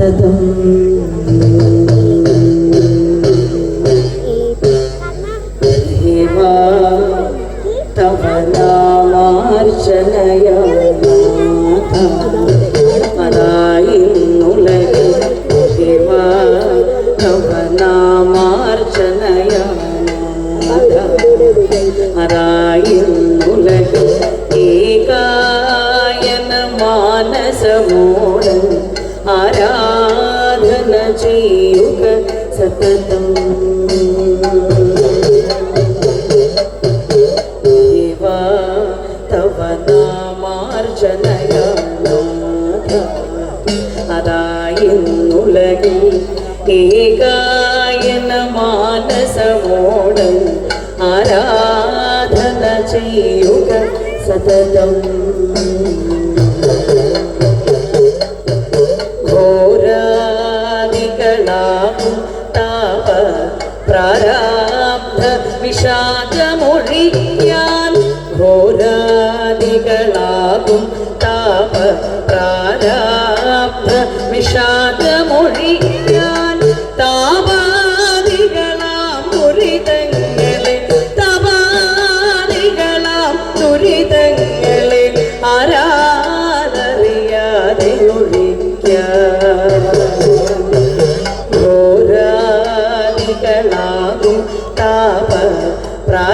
സതതം തവ നാമാർച്ചനയ മനായിന്നുലകിൽ ഹിവ തവ നാമാർച്ചനയ മനായിന്നുലകിൽ ഏകായന മാനസമോ చేయుక సతతం. దేవా తవ నామార్జనయనాథ అదాయిన్నులగి ఏకాయన మానసమోడం ఆరాధన చేయుక సతతం.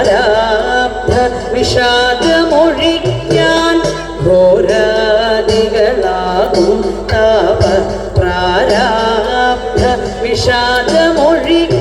പ്രാരാബ്ധ വിഷാദമൊഴിക്കാൻ ഘോരാദികളാകും. താപ പ്രാരാബ്ധ വിഷാദമൊഴിക്കാൻ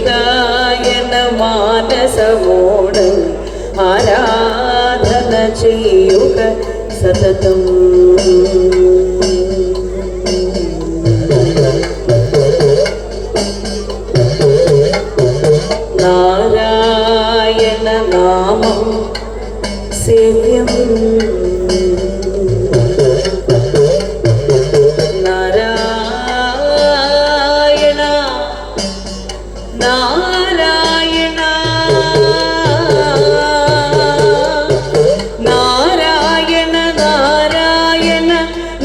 ഏകായന മാനസമോട് ആരാധന ചെയ്യുക സതതം. നാരായണ നാമം സേവ്യം.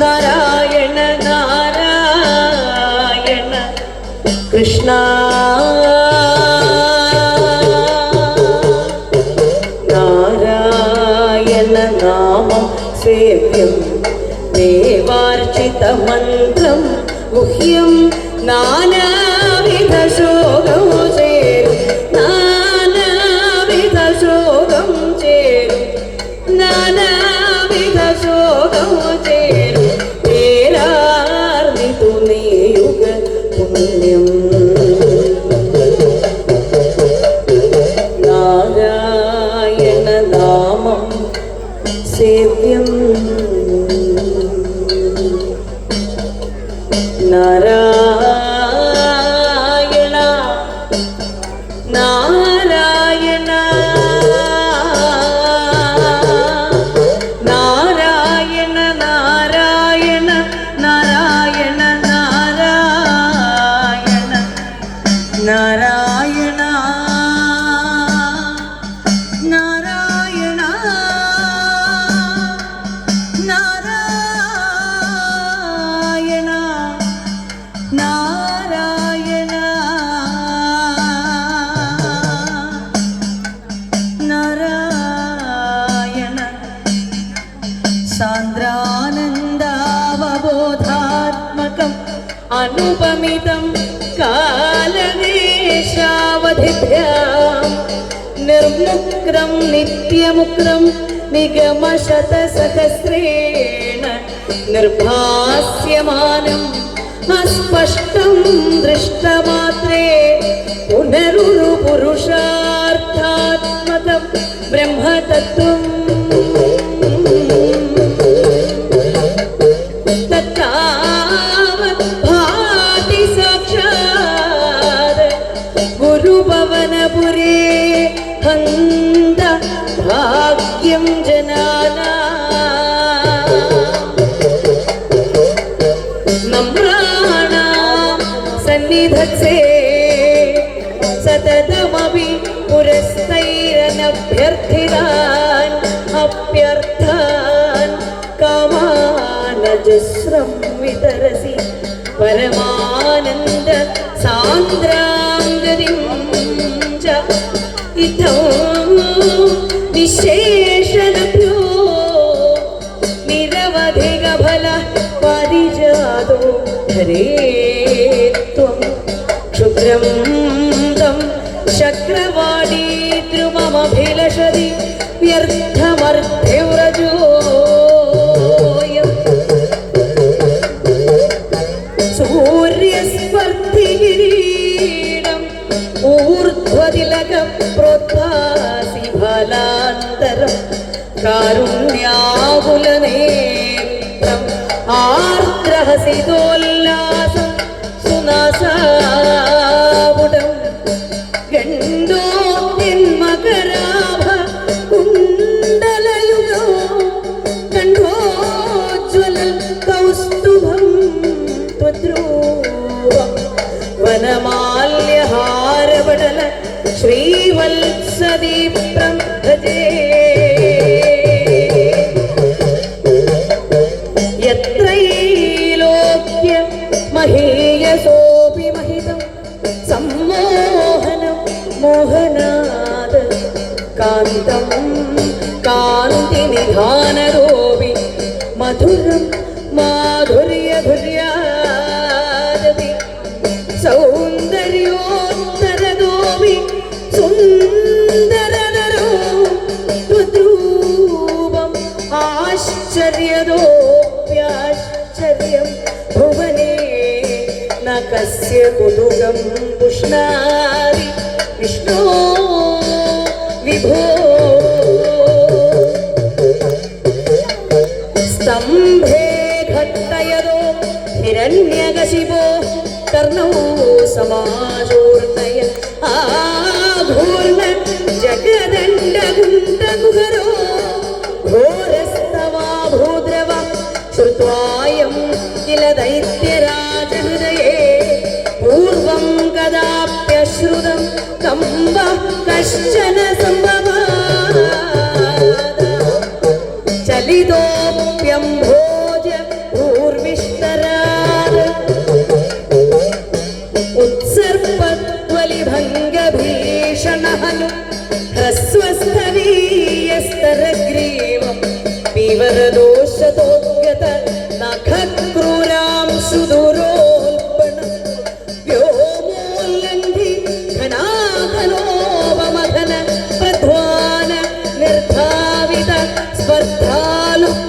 നാരായണ നാരായണ കൃഷ്ണ. നാരായണ നാമം സേവ്യം ദേവാർച്ചിത മന്ത്രം ഗുഹ്യം നാനാവിധ ശോകം सेव्यम् नारा अवधिभ्यां निर्मुक्रं नित्यमुक्रं निगमशतसहस्रेण निर्भास्यमानम् अस्पष्टं दृष्टमात्रे पुनरुरुपुरुषार्थात्मकं ब्रह्मतत्त्वम् പരമാനന്ദ സാന്ദ്രാംഗതിം ച ഇതോ നിശേഷലഭ്യോ നിരവധികഫല പരിജാതോ ഹരേ ത്വം. ക്ഷുദ്രം തം ശക്രവാണീ വ്യർത്ഥമർത്ഥ്യവ്രജോയം കാരുണ്യാകുലനേത്രം ആർദ്രഹസിതോല്ലാസം സുനാസാവുടം ഗണ്ഡോന്മകരാഭ കുണ്ടലയുഗോ? കണ്ഠോജ്വലം കൗസ്തുഭം ത്വദ്രൂപം വനമാല്യഹാരപടല ശ്രീവത്സദീപ്രം സമ്മോഹനം കാന്തം കാന്തി കാന്തിനിധാനരോപി മധുരം മാധുര്യധുര്യാദതി. സൗന്ദര്യോത്തരദോപി സുന്ദരതരോ ത്വദ്രൂപം ആശ്ചര്യദോപ്യാശ്ചര്യം ഭുവനേ ന കസ്യ കുതുകം പുഷ്ണാതി വിഷ്ണോ വിഭോ. സ്തംഭേ ഘട്ടയതോ ഹിരണ്യകശിപോ കർണോ സമാചൂർണയ ആഘൂർണ ജഗദണ്ഡകുണ്ടകുഹരോ ഘോരസ്തവാ ഭൂദ്രവ ശ്രുത്വായം കില ദൈത്യരാജഹൃദയേ പൂർവം കദാപ്യശ്രുതം കമ്പ കശ്ചന ചലിതോപ്യം ഭോജ ഊർവിഷ്ടരാത് ഉത്സർപ്പത്വലിഭംഗഭീഷണഹനു ഹ്രസ്വസ്ഥലീയസ്തരഗ്രീവം പിവരദോഷതോദ്ഗത നഖക്രൂരാം സുദുരോൽപണം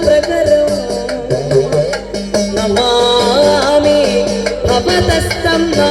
प्रकरम् नमामि भवतस्तम्भा